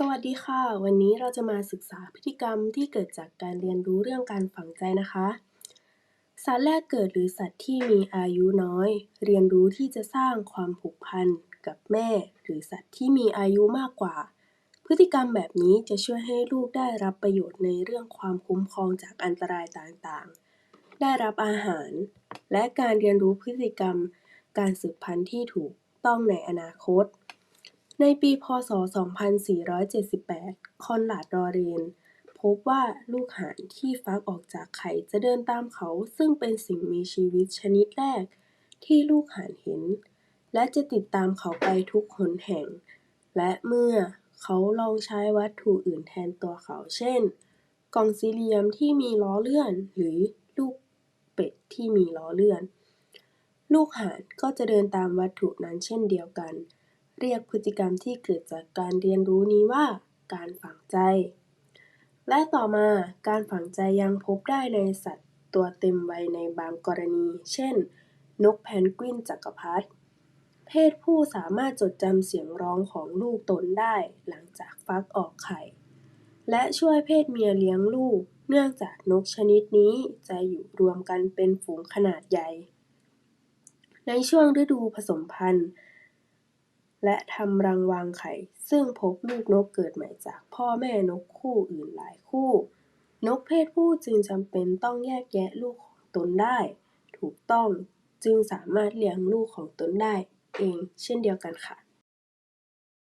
สวัสดีค่ะ วันนี้เราจะมาศึกษาพฤติกรรมที่เกิดจากการเรียนรู้เรื่องการฝังใจนะคะ สัตว์แรกเกิดหรือสัตว์ที่มีอายุน้อย เรียนรู้ที่จะสร้างความผูกพันกับแม่ หรือสัตว์ที่มีอายุมากกว่า พฤติกรรมแบบนี้จะช่วยให้ลูกได้รับประโยชน์ในเรื่องความคุ้มครองจากอันตรายต่างๆ ได้รับอาหาร และการเรียนรู้พฤติกรรม การสืบพันธุ์ที่ถูกต้องในอนาคต ในปีพ.ศ.2478 คอนราด ลอเรน พบว่าลูกห่านที่ฟักออกจากไข่จะเดินตามเขาซึ่งเป็นสิ่งมีชีวิตชนิดแรกที่ลูกห่านเห็น และจะติดตามเขาไปทุกหนแห่ง และเมื่อเขาลองใช้วัตถุอื่นแทนตัวเขา เช่น กล่องสี่เหลี่ยมที่มีล้อเลื่อน หรือลูกเป็ดที่มีล้อเลื่อน ลูกห่านก็จะเดินตามวัตถุนั้นเช่นเดียวกัน เรียกพฤติกรรมที่เกิดจากการเรียนรู้นี้ว่า การฝังใจ และต่อมาการฝังใจยังพบได้ในสัตว์ตัวเต็มวัยในบางกรณี เช่น นกเพนกวินจักรพรรดิ เพศผู้สามารถจดจำเสียงร้องของลูกตนได้หลังจากฟักออกไข่ และช่วยเพศเมียเลี้ยงลูก เนื่องจากนกชนิดนี้จะอยู่รวมกันเป็นฝูงขนาดใหญ่ ในช่วงฤดูผสมพันธุ์ และทำรังวางไข่ ซึ่งพบลูกนกเกิดใหม่จากพ่อแม่นกคู่อื่นหลายคู่ นกเพศผู้จึงจำเป็นต้องแยกแยะลูกของตนได้ ถูกต้องจึงสามารถเลี้ยงลูกของตนได้เองเช่นเดียวกันค่ะ